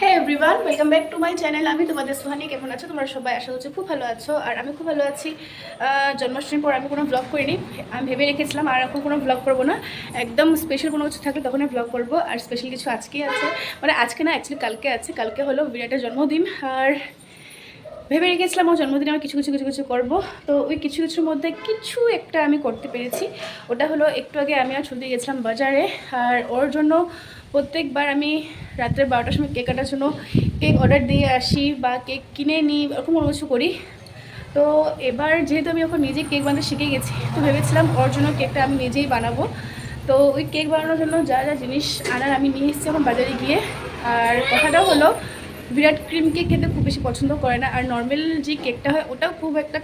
হ্যাঁ everyone welcome back to my channel আমি তোমাদের সোহানি, কেমন আছো? তোমরা সবাই আশা করছি খুব ভালো আছো। আর আমি খুব ভালো আছি। জন্মাষ্টমীর পর আমি কোনো ব্লগ করিনি। আমি ভেবে রেখেছিলাম আর এখন কোনো ব্লগ করব না। একদম স্পেশাল কোনো কিছু থাকলে তখনই ব্লগ করব। আর স্পেশাল কিছু আজকেই আছে। মানে আজকে না অ্যাকচুয়ালি কালকে আছে। কালকে হলো বিরাটের জন্মদিন। আর ভেবে রেখেছিলাম ওর জন্মদিনে আমি কিছু কিছু কিছু কিছু করব। তো ওই কিছু, কিছুর মধ্যে কিছু একটা আমি করতে পেরেছি। ওটা হলো, একটু আগে আমি আর ছুটে গেছিলাম বাজারে। আর ওর জন্য প্রত্যেকবার আমি রাত্রে বারোটার সময় কেক কাটার জন্য কেক অর্ডার দিয়ে আসি বা কেক কিনে নিই, এরকম কোনো কিছু করি। তো এবার যেহেতু আমি এখন নিজে কেক বানাতে শিখে গেছি, তো ভেবেছিলাম ওর জন্য কেকটা আমি নিজেই বানাবো। তো ওই কেক বানানোর জন্য যা যা জিনিস আনার আমি নিয়ে এসেছি এখন বাজারে গিয়ে। আর কথাটা হলো, বিরাট ক্রিম কেক খেতে খুব বেশি পছন্দ করে না। আর নর্মাল যে কেকটা হয়, ওটাও খুব একটা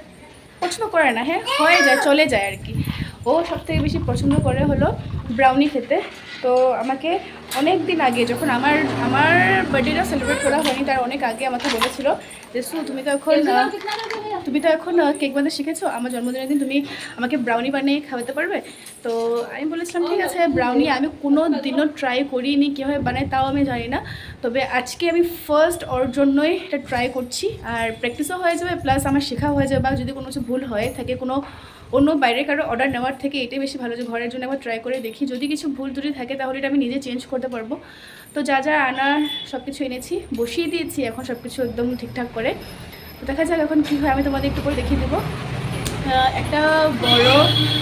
পছন্দ করে না হ্যাঁ? হয়ে যায়, চলে যায় আর কি। ও সব থেকে বেশি পছন্দ করে হলো ব্রাউনি খেতে। তো আমাকে অনেক দিন আগে যখন আমার আমার বার্থডেটা সেলিব্রেট করা হয়নি তার অনেক আগে আমাকে বলেছিল যে সু তুমি তো এখন তুমি তো এখন কেক বানাতে শিখেছো। আমার জন্মদিনের দিন তুমি আমাকে ব্রাউনি বানিয়ে খাওয়াতে পারবে? তো আমি বলেছিলাম ঠিক আছে ব্রাউনি আমি কোনো দিনও ট্রাই করিনি কীভাবে বানাই তাও আমি জানি না। তবে আজকে আমি ফার্স্ট ওর জন্যই এটা ট্রাই করছি। আর প্র্যাকটিসও হয়ে যাবে প্লাস আমার শেখা হয়ে যাবে বা যদি কোনো কিছু ভুল হয়ে থাকে কোনো অন্য বাইরে কারও অর্ডার নেওয়ার থেকে এটাই বেশি ভালো যে ঘরের জন্য একবার ট্রাই করে দেখি। যদি কিছু ভুল ত্রুটি থাকে তাহলে এটা আমি নিজে চেঞ্জ করতে পারব। তো যা যা আনার সব কিছু এনেছি, বসিয়ে দিয়েছি এখন সব কিছু একদম ঠিকঠাক করে। তো দেখা যাক এখন কী হয়, আমি তোমাদের একটু করে দেখিয়ে দেবো। একটা বড়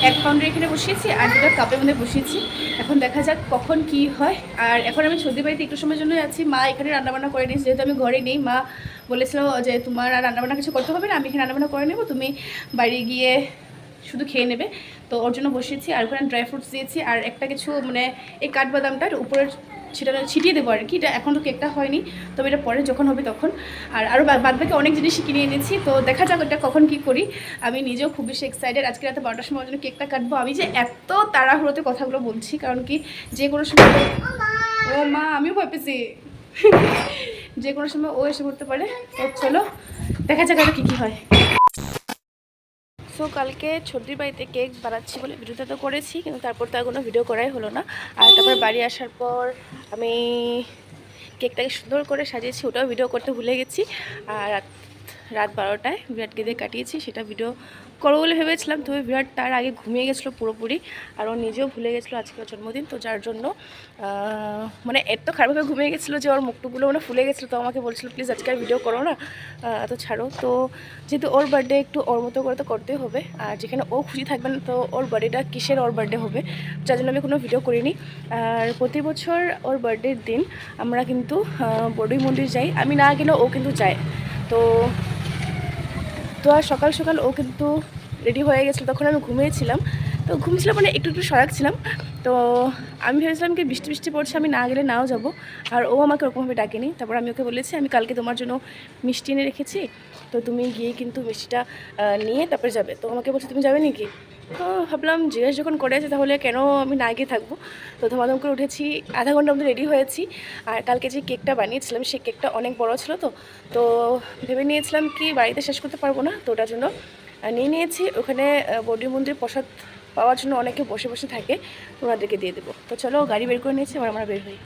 এক পাউন্ডের এখানে বসিয়েছি আর দুটো কাপের মধ্যে বসিয়েছি। এখন দেখা যাক কখন কি হয়। আর এখন আমি সর্দি বাড়িতে একটু সময়ের জন্য আছি। মা এখানে রান্নাবান্না করে নিয়েছি। যেহেতু আমি ঘরে নেই, মা বলেছিল যে তোমার আর রান্নাবান্না কিছু করতে হবে না, আমি এখানে রান্নাবান্না করে নেব। তুমি বাড়ি গিয়ে শুধু খেয়ে নেবে। তো ওর জন্য বসিয়েছি, আর ওখানে ড্রাই ফ্রুটস দিয়েছি, আর একটা কিছু মানে এই কাঠবাদামটার উপরে ছিটানো ছিটিয়ে দেবো আর কি। এটা এখন তো কেকটা হয়নি, তবে এটা পরে যখন হবে তখন। আর আরও বাদ বাকি অনেক জিনিসই কিনে এনেছি, তো দেখা যাক ওটা কখন কি করি। আমি নিজেও খুব বেশি এক্সাইটেড আজকে রাতে বারোটার সময় জন্য কেকটা কাটবো। আমি যে এত তাড়াহুড়োতে কথাগুলো বলছি, কারণ কি যে কোনো সময় ও মা, আমিও পেয়েছি। যে কোনো সময় ও এসে পড়তে পারে। তো চলো, দেখা যাক আরও কী কী হয়। সো কালকে ছোটির বাড়িতে কেক বানাচ্ছি বলে ভিডিওটা তো করেছি, কিন্তু তারপর তো আর কোনো ভিডিও করাই হলো না। আর তারপর বাড়ি আসার পর আমি কেকটাকে সুন্দর করে সাজিয়েছি, ওটাও ভিডিও করতে ভুলে গেছি। আর রাত বারোটায় বিরাটকে দিয়ে কাটিয়েছি সেটা ভিডিও করব বলে ভেবেছিলাম তবে বিরাট তার আগে ঘুমিয়ে গেছিল পুরোপুরি আর ও নিজেও ভুলে গেছিল আজকে ওর জন্মদিন। তো যার জন্য মানে এত খারাপভাবে ঘুমিয়ে গেছিল যে ওর মুখটুকুলো মানে ফুলে গেছিল তো আমাকে বলছিল প্লিজ আজকে আর ভিডিও করো না। আহ, তো ছাড়ো। তো যেহেতু ওর বার্থডে একটু ওর মতো করে তো করতেই হবে। আর যেখানে ও খুশি থাকবে না তো ওর বার্থডেটা কিসের ওর বার্থডে হবে যার জন্য আমি কোনো ভিডিও করিনি। আর প্রতি বছর ওর বার্থডের দিন আমরা কিন্তু বড়ই মন্দির যাই। আমি না গেলেও ও কিন্তু যায়। তো তো আর সকাল সকাল ও কিন্তু রেডি হয়ে গেছিল, তখন আমি ঘুমিয়েছিলাম। তো ঘুমছিলাম মানে একটু একটু সরাকছিলাম ছিলাম তো আমি ভেবেছিলাম কি বৃষ্টি বৃষ্টি পড়ছে, আমি না গেলে নাও যাব। আর ও আমাকে ওরকমভাবে ডাকেনি। তারপর আমি ওকে বলেছি, আমি কালকে তোমার জন্য মিষ্টি এনে রেখেছি। তো তুমি গিয়ে কিন্তু মিষ্টিটা নিয়ে তারপরে যাবে। তো আমাকে বলছে, তুমি যাবে নাকি? তো ভাবলাম, জিজ্ঞেস যখন করে আছে তাহলে কেন আমি না গিয়ে থাকব? তো ধমাধম করে উঠেছি, আধা ঘণ্টা মধ্যে রেডি হয়েছি। আর কালকে যে কেকটা বানিয়েছিলাম, সেই কেকটা অনেক বড় ছিল তো। তো ভেবে নিয়েছিলাম কি, বাড়িতে শেষ করতে পারব না। তো ওটার জন্য নিয়ে নিয়েছি। ওখানে বডি মন্দির প্রসাদ পাওয়ার জন্য অনেকে বসে বসে থাকে ওনাদেরকে দিয়ে দেবো। তো চলো, গাড়ি বের করে নিয়েছি, এবার আমরা বের হই।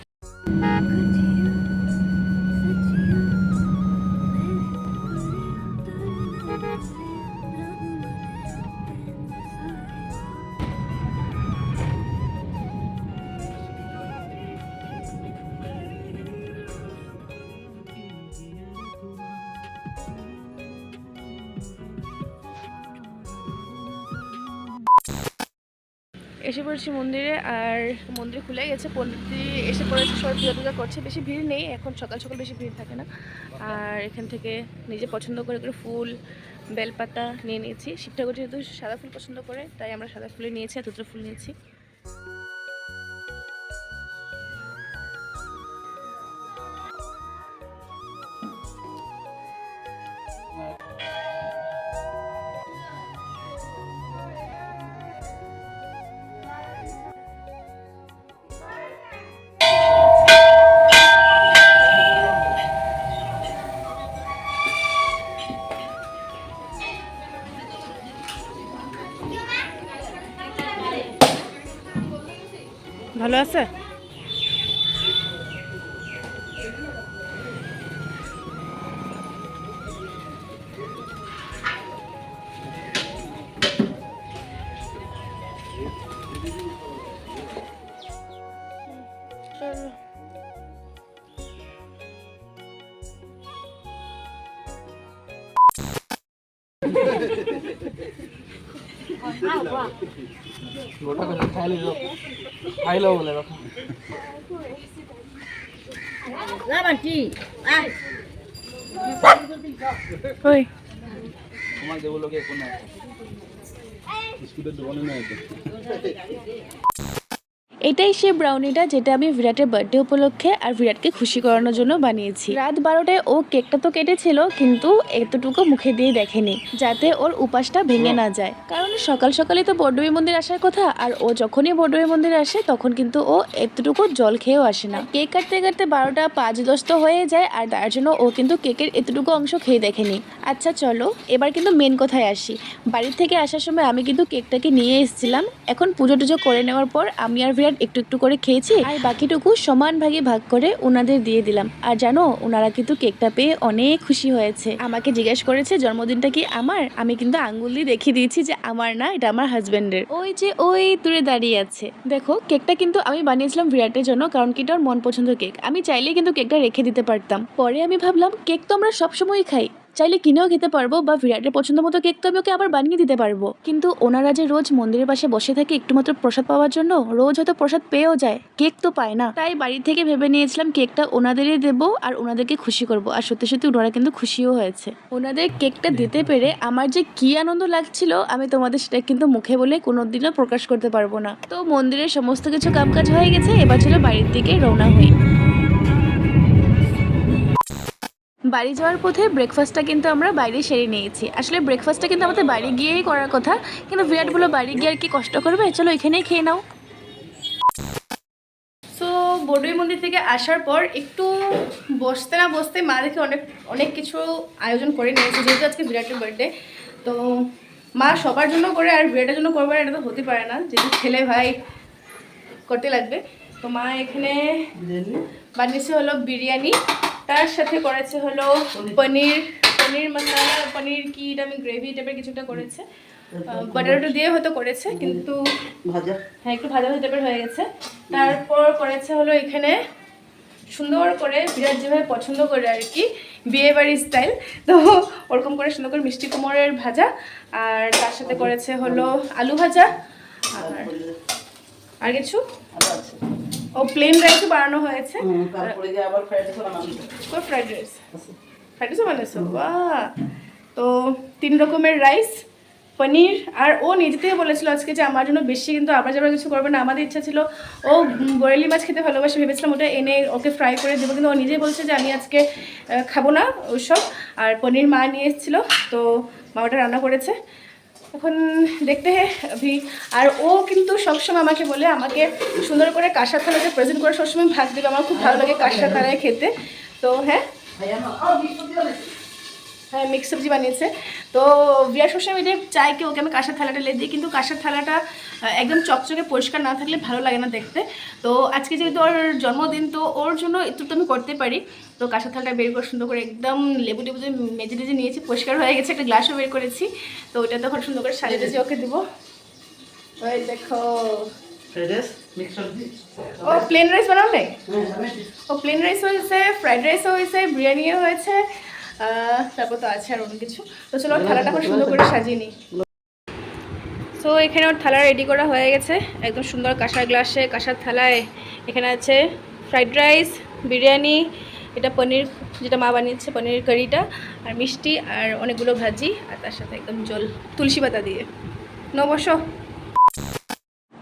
পড়েছি মন্দিরে, আর মন্দির খুলে গেছে। পন্ডিতজি এসে পড়েছে, সবাই পূজা টুজা করছে। বেশি ভিড় নেই, এখন সকাল সকাল বেশি ভিড় থাকে না। আর এখান থেকে নিজে পছন্দ করে করে ফুল, বেলপাতা নিয়ে নিয়েছি। শিব ঠাকুর যেহেতু সাদা ফুল পছন্দ করে, তাই আমরা সাদা ফুলে নিয়েছি, আর ফুল নিয়েছি। গোটা করে খাইলে যাও খাইলেও বলে রাখো ওই তোমার দেবো লোকে কোনো এটাই সে ব্রাউনিটা যেটা আমি বিরাটের বার্থডে উপলক্ষে আর বিরাটকে খুশি করানোর জন্য বানিয়েছি। রাত বারোটায় ও কেকটা তো কেটেছিল, কিন্তু এতটুকু মুখে দিয়ে দেখেনি, যাতে ওর উপাসটা ভেঙে না যায়। কারণ সকাল সকালে তো বড়ডুবি মন্দির আসার কথা, আর ও যখনই বড়ডুবি মন্দিরে আসে, তখন কিন্তু ও এতটুকু জল খেয়েও আসে না। কেক কাটতে কাটতে বারোটা পাঁচ দশ তো হয়ে যায়, আর তার জন্য ও কিন্তু কেকের এতটুকু অংশ খেয়ে দেখেনি। আচ্ছা চলো, এবার কিন্তু মেন কথায় আসি। বাড়ির থেকে আসার সময় আমি কিন্তু কেকটাকে নিয়ে এসেছিলাম। এখন পুজো টুজো করে নেওয়ার পর আমি আর বিরাট একটু একটু করে খেয়েছি আর বাকিটুকু সমান ভাগে ভাগ করে ওনাদের দিয়ে দিলাম। আর জানো, ওনারা কিন্তু কেকটা পেয়ে অনেক খুশি হয়েছে। আমাকে জিজ্ঞেস করেছে, জন্মদিনটা কি আমার? আমি কিন্তু আঙ্গুল দিয়ে দেখিয়ে দিয়েছি যে আমার না, এটা আমার হাজবেন্ডের ওই যে ওই দূরে দাঁড়িয়ে আছে। দেখো, কেকটা কিন্তু আমি বানিয়েছিলাম বিরাটের জন্য, কারণ কি এটা ওর মন পছন্দ কেক। আমি চাইলেই কিন্তু কেকটা রেখে দিতে পারতাম। পরে আমি ভাবলাম, কেক তো আমরা সবসময়ই খাই। চাইলে কিনেও খেতে পারব বা বিরাটের পছন্দ মতো কেক তো আমি ওকে আবার বানিয়ে দিতে পারব। কিন্তু ওনারা যে রোজ মন্দিরের পাশে বসে থাকে একটু মাত্র প্রসাদ পাওয়ার জন্য, রোজ হয়তো প্রসাদ পেয়েও যায়, কেক তো পায় না। তাই বাড়ি থেকে ভেবে নিয়েছিলাম কেকটা ওনাদেরই দেবো আর ওনাদেরকে খুশি করব। আর সত্যি সত্যি ওনারা কিন্তু খুশিও হয়েছে। ওনাদের কেকটা দিতে পেরে আমার যে কি আনন্দ লাগছিল, আমি তোমাদের সেটা কিন্তু মুখে বলে কোনোদিনও প্রকাশ করতে পারব না। তো মন্দিরের সমস্ত কিছু কামকাজ হয়ে গেছে, এবার ছিল বাড়ির দিকে রওনা হই। বাড়ি যাওয়ার পথে ব্রেকফাস্টটা কিন্তু আমরা বাইরে সেরে নিয়েছি। আসলে ব্রেকফাস্টটা কিন্তু আমাদের বাড়ি গিয়েই করার কথা, কিন্তু বিরাট বলো বাড়ি গিয়ে আর কি কষ্ট করবে? চলো এখানেই খেয়ে নাও। সো বড়ুই মন্দির থেকে আসার পর একটু বসতে না বসতে মা দেখে অনেক অনেক কিছু আয়োজন করে নিয়েছে, যেহেতু আজকে বিরাটের বার্থডে তো মা সবার জন্য করে আর বিরাটের জন্য করবে এটা তো হতে পারে না। যেহেতু ছেলে ভাই করতে লাগবে। তো মা এখানে বানিয়েছে হলো বিরিয়ানি। তার সাথে করেছে হলো পনির পনির মশলা পনির কি এটা আমি গ্রেভি টাইপের কিছুটা করেছে। বাটারটা দিয়ে হয়তো করেছে কিন্তু ভাজা। হ্যাঁ একটু ভাজা ভাজা টাইপের হয়ে গেছে। তারপর করেছে হলো এখানে সুন্দর করে বিরাট যেভাবে পছন্দ করে আর কি বিয়ে বাড়ির স্টাইল তো ওরকম করে সুন্দর করে মিষ্টি কুমড়ের ভাজা আর তার সাথে করেছে হলো আলু ভাজা। আর আর কিছু? ও প্লেন রাইসও বানানো হয়েছে। তারপরে যে আবার ফ্রাইড রাইস বানানো ফ্রাইড রাইস ফ্রাইড রাইসও বানিয়েছো বাহ! তো তিন রকমের রাইস পনির আর ও নিজে থেকে বলেছিল আজকে যে আমার জন্য বেশি কিন্তু আবার যাবার কিছু করবে না। আমাদের ইচ্ছা ছিল ও বরেলি মাছ খেতে ভালোবাসে ভেবেছিলাম ওটা এনে ওকে ফ্রাই করে দেবো কিন্তু ও নিজেই বলছে যে আমি আজকে খাব না ওইসব আর পনির মা নিয়ে এসেছিল তো মা ওটা রান্না করেছে। এখন দেখতে ভি আর ও কিন্তু সবসময় আমাকে বলে, আমাকে সুন্দর করে কাঁসার থালাতে প্রেজেন্ট করে সবসময় ভাগ দেবে। আমার খুব ভালো লাগে কাঁসার থালায় খেতে। তো হ্যাঁ? মিক্স সবজি বানিয়েছে। তো বিয়ার সবসময় মিলে চাই কি ওকে আমি কাঁসার থালাটা লে দিই কিন্তু কাঁসার থালাটা একদম চকচকে পরিষ্কার না থাকলে ভালো লাগে না দেখতে। তো আজকে যেহেতু ওর জন্মদিন তো ওর জন্য একটু তো আমি করতে পারি। তো কাঁসার থালাটা বের করে সুন্দর করে একদম লেবু টেবু যে মেজে টেজে নিয়েছি পরিষ্কার হয়ে গেছে একটা গ্লাসও বের করেছি। তো ওটা তখন সুন্দর করে সাজিয়ে টেজে ওকে দেবো। ওই দেখো। রাইস ও প্লেন রাইস হ্যাঁ ও প্লেন রাইস হয়েছে ফ্রাইড রাইসও হয়েছে বিরিয়ানিও হয়েছে তারপর তো আছে আর অন্য কিছু। তো চলো থালাটা এখন সুন্দর করে সাজিয়ে নিই। তো এখানে ওর থালা রেডি করা হয়ে গেছে। একদম সুন্দর কাঁসার গ্লাসে, কাঁসার থালায়। এখানে আছে ফ্রাইড রাইস বিরিয়ানি, এটা পনির, যেটা মা বানিয়েছে, পনির কারিটা আর মিষ্টি, আর অনেকগুলো ভাজি, আর তার সাথে একদম জল, তুলসী পাতা দিয়ে। নবশো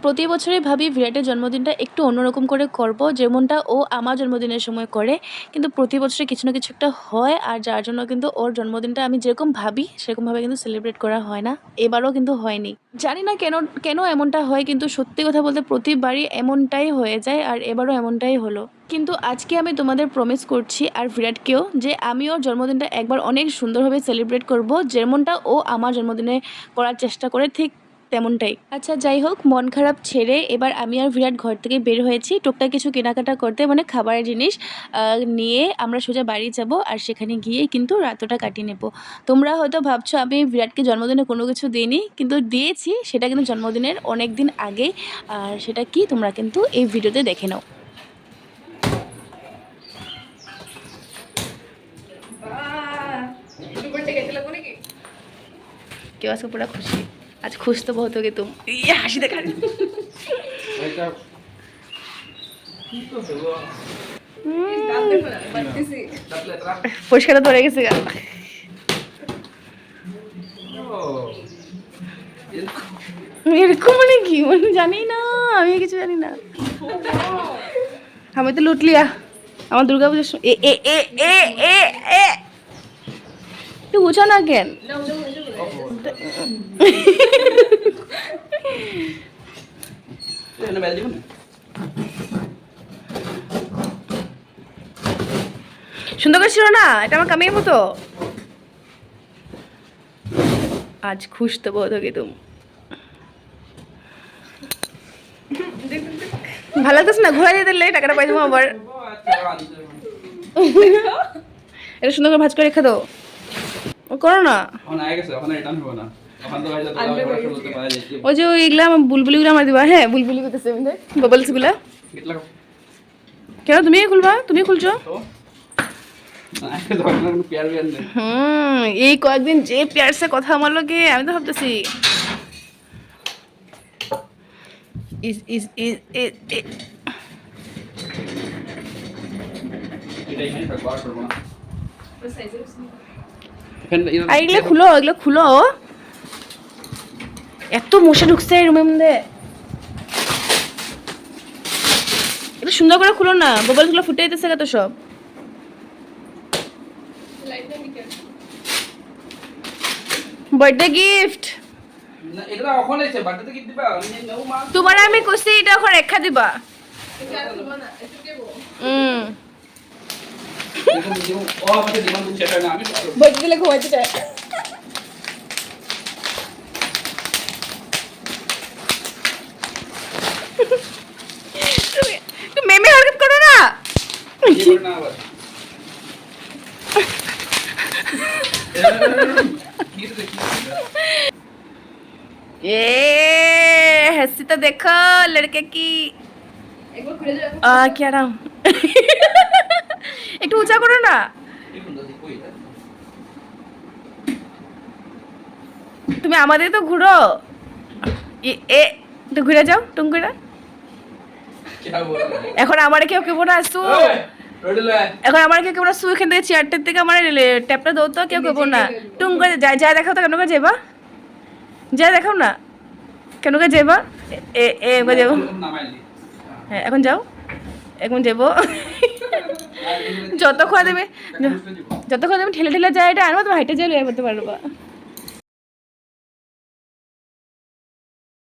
প্রতি বছরই ভাবি বিরাটের জন্মদিনটা একটু অন্যরকম করে করব, যেমনটা ও আমার জন্মদিনের সময় করে। কিন্তু প্রতি বছরে কিছু না কিছু একটা হয়, আর যার জন্য কিন্তু ওর জন্মদিনটা আমি যেরকম ভাবি, সেরকমভাবে কিন্তু সেলিব্রেট করা হয় না। এবারও কিন্তু হয়নি। জানি না কেন কেন এমনটা হয়, কিন্তু সত্যি কথা বলতে প্রতিবারই এমনটাই হয়ে যায়, আর এবারও এমনটাই হলো। কিন্তু আজকে আমি তোমাদের প্রমিস করছি আর বিরাটকেও যে আমি ওর জন্মদিনটা একবার অনেক সুন্দরভাবে সেলিব্রেট করব, যেমনটা ও আমার জন্মদিনে করার চেষ্টা করে, ঠিক তেমনটাই। আচ্ছা যাই হোক মন খারাপ ছেড়ে এবার আমি আর বিরাট ঘর থেকে বের হয়েছি। টুকটাক কিছু কেনাকাটা করতে মানে খাবারের জিনিস নিয়ে আমরা সোজা বাড়ি যাব আর সেখানে গিয়ে কিন্তু রাতটা কাটিয়ে নেব। তোমরা হয়তো ভাবছ আমি বিরাটকে জন্মদিনে কোনো কিছু দিইনি কিন্তু দিয়েছি সেটা কিন্তু জন্মদিনের অনেক দিন আগে আর সেটা কি তোমরা কিন্তু এই ভিডিওতে দেখে নাও। কেউ আজকে পুরা খুশি। আজ খুশ তো বহুত হোগে তুম। ইয়ে হাসি এটা পরিষ্কার ধরে গেছে এরকম মানে কি? মানে জানি না আমি কিছু জানি না। আমি তো লুটলিয়া আমার দুর্গা পুজোর সময়- এ এ এ এ এ এ। একটু বুঝো না কেন? সুন্দর করে ছিল না? এটা আমার কামিয়ে মতো। আজ খুশ তো বহুত হোগে তুম। ভালো লাগতেছে না? ঘোরা দিয়ে দিলে টাকাটা পাই দেবো আবার। এটা সুন্দর করে ভাজ করে রেখে দাও। করো না। ওই যে ওইগুলা আমার বুলবুলিগুলো আমার দিবা হ্যাঁ বুলবুলি করতেছে বাবলসগুলা। কেন তুমি খুলবা? তুমি খুলছো? হুম এই কয়েকদিন যে পেয়ারসে কথা আমার লোকে আমি তো ভাবতেছি। ইস ইস ইস ইস ইস এটা এখানে আর না। আর এগুলো খুলো এগুলো খুলো। এত মশা ঢুকছে রুমের মধ্যে। একটু সুন্দর করে খুলো না ববলগুলো ফুটে যেতেছে কত সব। বার্থডে গিফট না, এটা এখন এসে বাড়িতে কি দিবা আমি নেও মা। তোমার আমি কইছি এটা এখন রেখা দিবা। হুম Bajulah ये हँसी तो देखो लड़के की। आ, क्या राम একটু উঁচা করো না। তুমি আমাদের তো ঘুরো। এ তো ঘুরে যাও টুম করে এখন আমার কেউ কেউ না আসু। এখন আমার কেউ কেউ না সু এখান থেকে চেয়ারটার থেকে আমার ট্যাপটা দৌ তো কেউ কেউ না। টুম করে যা যা দেখাও তো কেন করে যাবা যা দেখাও না। কেন করে যাবা এ এ যাব হ্যাঁ এখন যাও। এখন যাব যতক্ষণ দেবে, যত যতক্ষণ দেবে, ঠেলে ঠেলে যায় এটা আনব তো হাইটে যাই করতে পারবা